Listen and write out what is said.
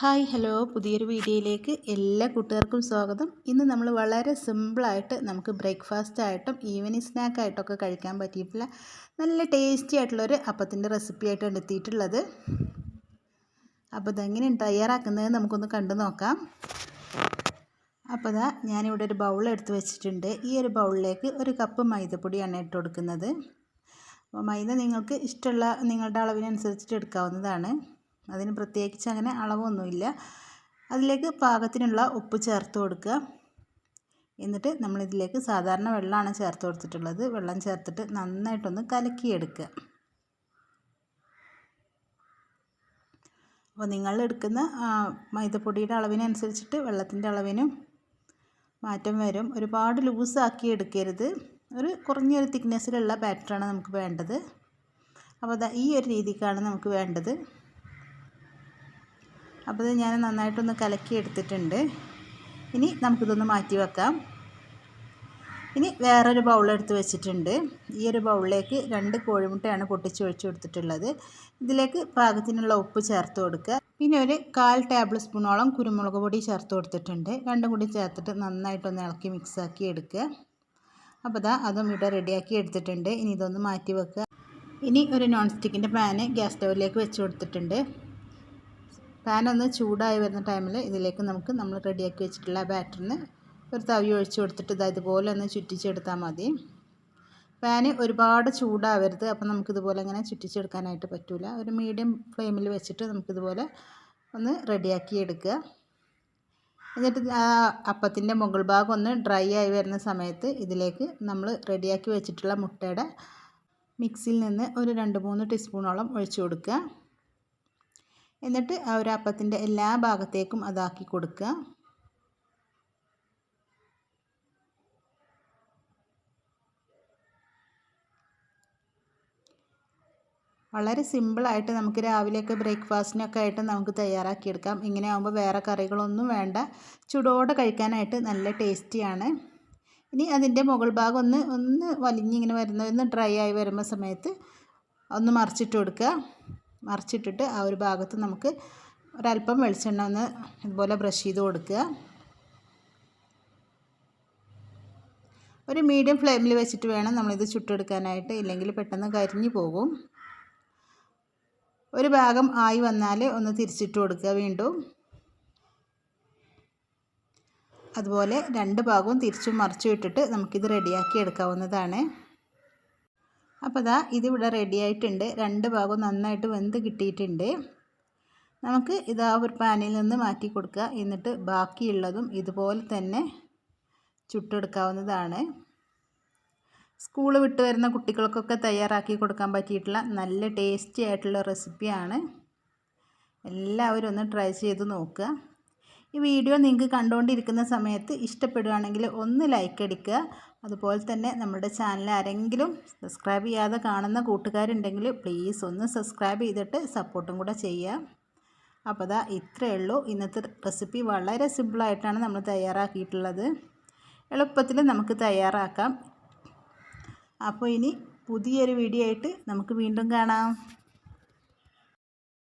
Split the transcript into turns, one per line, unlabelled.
Hi hello. പുതിയൊരു വീഡിയോയിലേക്ക് എല്ലാ കൂട്ടുകാർക്കും സ്വാഗതം. ഇന്ന് നമ്മൾ വളരെ സിമ്പിളായിട്ട് നമുക്ക് ബ്രേക്ക്ഫാസ്റ്റ് ആയിട്ടും ഈവനിങ് സ്നാക്കായിട്ടൊക്കെ കഴിക്കാൻ പറ്റിയിട്ടുള്ള നല്ല ടേസ്റ്റി ആയിട്ടുള്ളൊരു അപ്പത്തിന്റെ റെസിപ്പി ആയിട്ടാണ് എത്തിയിട്ടുള്ളത് അപ്പോൾ ഇതെങ്ങനെയാണ് തയ്യാറാക്കുന്നത് നമുക്കൊന്ന് കണ്ടു നോക്കാം. അപ്പോൾ ഇതാ ഞാനിവിടെ ഒരു ബൗൾ എടുത്ത് വെച്ചിട്ടുണ്ട്. ഈ ഒരു ബൗളിലേക്ക് ഒരു കപ്പ് മൈദപ്പൊടിയാണ് ഇട്ട് കൊടുക്കുന്നത്. അപ്പോൾ മൈദ നിങ്ങൾക്ക് ഇഷ്ടമുള്ള നിങ്ങളുടെ അളവിനനുസരിച്ചിട്ട് എടുക്കാവുന്നതാണ്. അതിന് പ്രത്യേകിച്ച് അങ്ങനെ അളവൊന്നുമില്ല. അതിലേക്ക് പാകത്തിനുള്ള ഉപ്പ് ചേർത്ത് കൊടുക്കുക. എന്നിട്ട് നമ്മളിതിലേക്ക് സാധാരണ വെള്ളമാണ് ചേർത്ത് കൊടുത്തിട്ടുള്ളത്. വെള്ളം ചേർത്തിട്ട് നന്നായിട്ടൊന്ന് കലക്കിയെടുക്കുക. അപ്പോൾ നിങ്ങൾ എടുക്കുന്ന മൈദപ്പൊടിയുടെ അളവിനനുസരിച്ചിട്ട് വെള്ളത്തിന്റെ അളവിനും മാറ്റം വരും. ഒരുപാട് ലൂസാക്കി എടുക്കരുത്. ഒരു കുറഞ്ഞൊരു തിക്നെസ്സിലുള്ള ബാറ്ററാണ് നമുക്ക് വേണ്ടത്. അപ്പോൾ ഈ ഒരു രീതിക്കാണ് നമുക്ക് വേണ്ടത്. അപ്പോൾ ഇത് ഞാൻ നന്നായിട്ടൊന്ന് കലക്കി എടുത്തിട്ടുണ്ട്. ഇനി നമുക്കിതൊന്ന് മാറ്റി വെക്കാം. ഇനി വേറൊരു ബൗളെടുത്ത് വെച്ചിട്ടുണ്ട്. ഈ ഒരു ബൗളിലേക്ക് രണ്ട് കോഴിമുട്ടയാണ് പൊട്ടിച്ച് ഒഴിച്ചു കൊടുത്തിട്ടുള്ളത്. ഇതിലേക്ക് പാകത്തിനുള്ള ഉപ്പ് ചേർത്ത് കൊടുക്കുക. പിന്നെ ഒരു കാൽ ടേബിൾ സ്പൂണോളം കുരുമുളക് പൊടി ചേർത്ത് കൊടുത്തിട്ടുണ്ട്. രണ്ടും കൂടി ചേർത്തിട്ട് നന്നായിട്ടൊന്ന് ഇളക്കി മിക്സാക്കി എടുക്കുക. അപ്പോൾ ഇതാ അതും ഇവിടെ റെഡിയാക്കി എടുത്തിട്ടുണ്ട്. ഇനി ഇതൊന്ന് മാറ്റി വെക്കുക. ഇനി ഒരു നോൺ സ്റ്റിക്കിന്റെ പാന് ഗ്യാസ് സ്റ്റൗവിലേക്ക് വെച്ച് കൊടുത്തിട്ടുണ്ട്. പാൻ ഒന്ന് ചൂടായി വരുന്ന ടൈമിൽ ഇതിലേക്ക് നമുക്ക് നമ്മൾ റെഡിയാക്കി വെച്ചിട്ടുള്ള ബാറ്ററിന് ഒരു തവി ഒഴിച്ച് കൊടുത്തിട്ട് ഇതാ ഇതുപോലെ ഒന്ന് ചുറ്റിച്ചെടുത്താൽ മതി. പാന് ഒരുപാട് ചൂടാവരുത് അപ്പം നമുക്കിതുപോലെ ഇങ്ങനെ ചുറ്റിച്ചെടുക്കാനായിട്ട് പറ്റില്ല ഒരു മീഡിയം ഫ്ലെയിമിൽ വെച്ചിട്ട് നമുക്കിതുപോലെ ഒന്ന് റെഡിയാക്കി എടുക്കുക. എന്നിട്ട് അപ്പത്തിന്റെ മുകൾ ഭാഗം ഒന്ന് ഡ്രൈ ആയി വരുന്ന സമയത്ത് ഇതിലേക്ക് നമ്മൾ റെഡിയാക്കി വെച്ചിട്ടുള്ള മുട്ടയുടെ മിക്സിയിൽ നിന്ന് ഒരു രണ്ട് മൂന്ന് ടീസ്പൂണോളം ഒഴിച്ചു കൊടുക്കുക. എന്നിട്ട് ആ ഒരു അപ്പത്തിന്റെ എല്ലാ ഭാഗത്തേക്കും അതാക്കി കൊടുക്കുക. വളരെ സിമ്പിളായിട്ട് നമുക്ക് രാവിലെയൊക്കെ ബ്രേക്ക്ഫാസ്റ്റിനൊക്കെ ആയിട്ട് നമുക്ക് തയ്യാറാക്കിയെടുക്കാം. ഇങ്ങനെ ആകുമ്പോൾ വേറെ കറികളൊന്നും വേണ്ട. ചൂടോടെ കഴിക്കാനായിട്ട് നല്ല ടേസ്റ്റിയാണ്. ഇനി അതിന്റെ മുകൾ ഭാഗം ഒന്ന് ഒന്ന് വലിഞ്ഞിങ്ങനെ വരുന്ന ഒന്ന് ഡ്രൈ ആയി വരുന്ന സമയത്ത് ഒന്ന് മറിച്ചിട്ട് കൊടുക്കുക. മറിച്ചിട്ടിട്ട് ആ ഒരു ഭാഗത്ത് നമുക്ക് ഒരല്പം വെളിച്ചെണ്ണ ഒന്ന് ഇതുപോലെ ബ്രഷ് ചെയ്ത് കൊടുക്കുക. ഒരു മീഡിയം ഫ്ലെയിമിൽ വെച്ചിട്ട് വേണം നമ്മളിത് ചുട്ടെടുക്കാനായിട്ട് ഇല്ലെങ്കിൽ പെട്ടെന്ന് കരിഞ്ഞു പോകും. ഒരു ഭാഗം ആയി വന്നാൽ ഒന്ന് തിരിച്ചിട്ട് കൊടുക്കുക വീണ്ടും. അതുപോലെ രണ്ട് ഭാഗവും തിരിച്ചും മറിച്ചും ഇട്ടിട്ട് നമുക്കിത് റെഡിയാക്കി എടുക്കാവുന്നതാണ്. അപ്പോൾ ഇതാ ഇതിവിടെ റെഡി ആയിട്ടുണ്ട്. രണ്ട് ഭാഗവും നന്നായിട്ട് വെന്ത് കിട്ടിയിട്ടുണ്ട്. നമുക്ക് ഇത് ഒരു പാനിൽ നിന്ന് മാറ്റി കൊടുക്കുക. എന്നിട്ട് ബാക്കിയുള്ളതും ഇതുപോലെ തന്നെ ചുട്ടെടുക്കാവുന്നതാണ്. സ്കൂൾ വിട്ട് വരുന്ന കുട്ടികൾക്കൊക്കെ തയ്യാറാക്കി കൊടുക്കാൻ പറ്റിയിട്ടുള്ള നല്ല ടേസ്റ്റി ആയിട്ടുള്ള റെസിപ്പിയാണ് എല്ലാവരും ഒന്ന് ട്രൈ ചെയ്ത് നോക്കുക. ഈ വീഡിയോ നിങ്ങൾക്ക് കണ്ടുകൊണ്ടിരിക്കുന്ന സമയത്ത് ഇഷ്ടപ്പെടുകയാണെങ്കിൽ ഒന്ന് ലൈക്ക് അടിക്കുക. അതുപോലെ തന്നെ നമ്മുടെ ചാനൽ ആരെങ്കിലും സബ്സ്ക്രൈബ് ചെയ്യാതെ കാണുന്ന കൂട്ടുകാരുണ്ടെങ്കിൽ പ്ലീസ് ഒന്ന് സബ്സ്ക്രൈബ് ചെയ്തിട്ട് സപ്പോർട്ടും കൂടെ ചെയ്യുക. അപ്പോൾ അതാ ഇത്രയേ ഉള്ളൂ. ഇന്നത്തെ റെസിപ്പി വളരെ സിമ്പിളായിട്ടാണ് നമ്മൾ തയ്യാറാക്കിയിട്ടുള്ളത്. എളുപ്പത്തിൽ നമുക്ക് തയ്യാറാക്കാം. അപ്പോൾ ഇനി പുതിയൊരു വീഡിയോ ആയിട്ട് നമുക്ക് വീണ്ടും കാണാം.